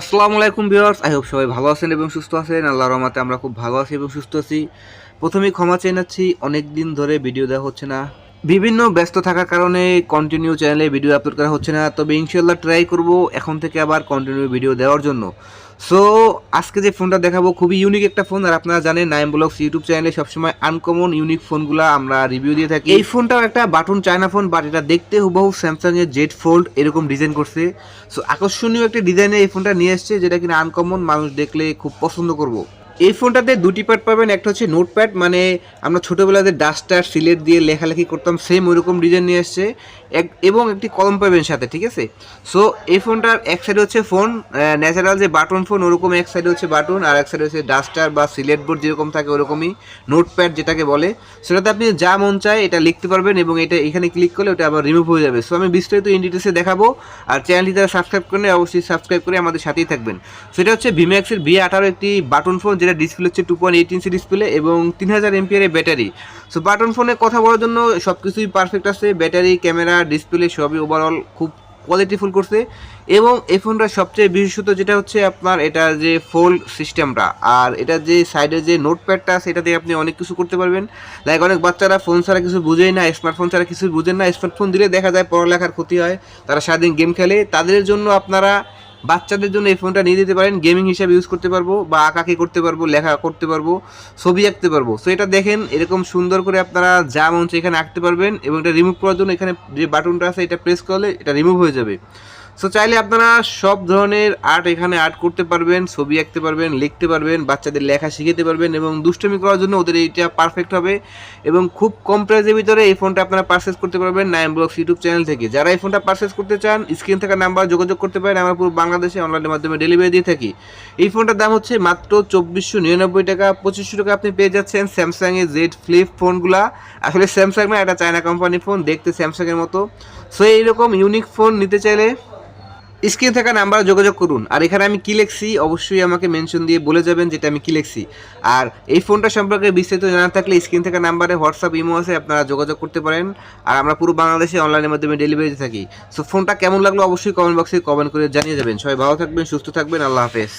আসসালামু আলাইকুম viewers, I hope সবাই ভালো আছেন এবং সুস্থ আছেন। আল্লাহর রহমতে আমরা খুব ভালো আছি এবং সুস্থ আছি। প্রথমেই ক্ষমা চেয়ে নাচ্ছি অনেক দিন ধরে ভিডিও দেওয়া হচ্ছে না। বিভিন্ন ব্যস্ত থাকার কারণে কন্টিনিউ চ্যানেলে ভিডিও আপলোড করা হচ্ছে না। তবে ইনশাল্লাহ ট্রাই করব এখন থেকে আবার কন্টিনিউ ভিডিও দেওয়ার জন্য। সো আজকে যে ফোনটা দেখাবো খুবই ইউনিক একটা ফোন আর আপনারা জানেন নাইম ব্লগস ইউটিউব চ্যানেলে সবসময় আনকমন ইউনিক ফোনগুলো আমরা রিভিউ দিয়ে থাকি। এই ফোনটাও একটা বাটন চায়না ফোন বাট এটা দেখতে হুবহু স্যামসাং এর জেড ফোল্ড এরকম ডিজাইন করছে। সো আকর্ষণীয় একটা ডিজাইনে এই ফোনটা নিয়ে এসেছে, যেটা কিনা আনকমন মানুষ দেখলে খুব পছন্দ করব। এই ফোনটাতে দুটি প্যাড পাবেন, একটা হচ্ছে নোট প্যাড মানে আমরা ছোটোবেলাতে ডাস্টার সিলেট দিয়ে লেখালেখি করতাম সেম ওইরকম ডিজাইন নিয়ে এসছে। এক, এবং একটি কলম পাবেন সাথে, ঠিক আছে? সো এই ফোনটার এক সাইডে হচ্ছে ফোন ন্যাচারাল যে বাটন ফোন ওরকম এক সাইডে হচ্ছে বাটন আর এক সাইডে হচ্ছে ডাস্টার বা সিলেট বোর্ড যেরকম থাকে, ওরকমই নোট প্যাড যেটাকে বলে। সেটাতে আপনি যা মন চায় এটা লিখতে পারবেন এবং এটা এখানে ক্লিক করলে ওটা আবার রিমুভ হয়ে যাবে। সো আমি বিস্তারিত ইন ডিটেলসে দেখাবো, আর চ্যানেলটি তারা সাবস্ক্রাইব করলে অবশ্যই সাবস্ক্রাইব করে আমাদের সাথেই থাকবেন। সেটা হচ্ছে ভিম্যাক্সের বি আঠারো একটি বাটন ফোন যেটা ডিসপ্লে হচ্ছে two point eight inch display এবং তিন হাজার এমপিয়ারের ব্যাটারি সো বাটন ফোনে কথা বলার জন্য সব কিছুই পারফেক্ট আছে। ব্যাটারি ক্যামেরা ডিসপ্লে সবই ওভারঅল খুব কোয়ালিটিফুল করছে। এবং এই ফোনটার সবচেয়ে বিশেষত যেটা হচ্ছে আপনার এটা যে ফোল্ড সিস্টেমটা আর এটা যে সাইডে যে নোটপ্যাডটা আছে এটা দিয়ে আপনি অনেক কিছু করতে পারবেন। লাইক অনেক বাচ্চারা ফোন ছাড়া কিছু বুঝেই না স্মার্টফোন ছাড়া কিছু বুঝেন না। স্মার্টফোন দিলে দেখা যায় পড়ালেখার ক্ষতি হয়, তারা সারাদিন গেম খেলে। তাদের জন্য আপনারা বাচ্চাদের জন্য এই ফোনটা নিয়ে দিতে পারেন গেমিং হিসাবে ইউজ করতে পারব বা আঁকাকি করতে পারব, লেখা করতে পারব, ছবি আঁকতে পারব। সো এটা দেখেন, এরকম সুন্দর করে আপনারা যা মঞ্চ এখানে আঁকতে পারবেন এবং এটা রিমুভ করার জন্য এখানে যে বাটনটা আছে, এটা প্রেস করলে এটা রিমুভ হয়ে যাবে। সো চাইলে আপনারা সব ধরনের আর্ট এখানে আর্ট করতে পারবেন, ছবি আঁকতে পারবেন, লিখতে পারবেন, বাচ্চাদের লেখা শিখাতে পারবেন এবং দুষ্টমি করার জন্য ওদের এইটা পারফেক্ট হবে এবং খুব কম প্রাইসের ভিতরে এই ফোনটা আপনারা পারচেস করতে পারবেন নাইন ব্লগস ইউটিউব চ্যানেল থেকে। যারা এই ফোনটা পারচেস করতে চান স্ক্রিন থাকা নাম্বার যোগাযোগ করতে পারেন, আমরা পুরো বাংলাদেশে অনলাইনের মাধ্যমে ডেলিভারি দিয়ে থাকি। এই ফোনটার দাম হচ্ছে মাত্র চব্বিশশো নিরানব্বই টাকা, পঁচিশশো টাকা আপনি পেয়ে যাচ্ছেন স্যামসাং এর জেড ফ্লিপ ফোনগুলা আসলে স্যামসাং না, এটা চায়না কোম্পানি ফোন দেখতে স্যামসাং এর মতো। সো এইরকম ইউনিক ফোন নিতে চাইলে স্ক্রিন থাকা নাম্বার যোগাযোগ করুন। আর এখানে আমি কি লিখছি? অবশ্যই আমাকে মেনশন দিয়ে বলে যাবেন যেটা আমি কি লিখছি। আর এই ফোনটা সম্পর্কে বিস্তারিত জানা থাকলে স্ক্রিন থাকা নাম্বারে হোয়াটসঅ্যাপ, ইমো আছে, আপনারা যোগাযোগ করতে পারেন। আর আমরা পুরো বাংলাদেশে অনলাইনের মাধ্যমে ডেলিভারি থাকি। সো ফোনটা কেমন লাগল অবশ্যই কমেন্ট বক্সে কমেন্ট করে জানিয়ে যাবেন। সবাই ভালো থাকবেন, সুস্থ থাকবেন, আল্লাহ হাফেজ।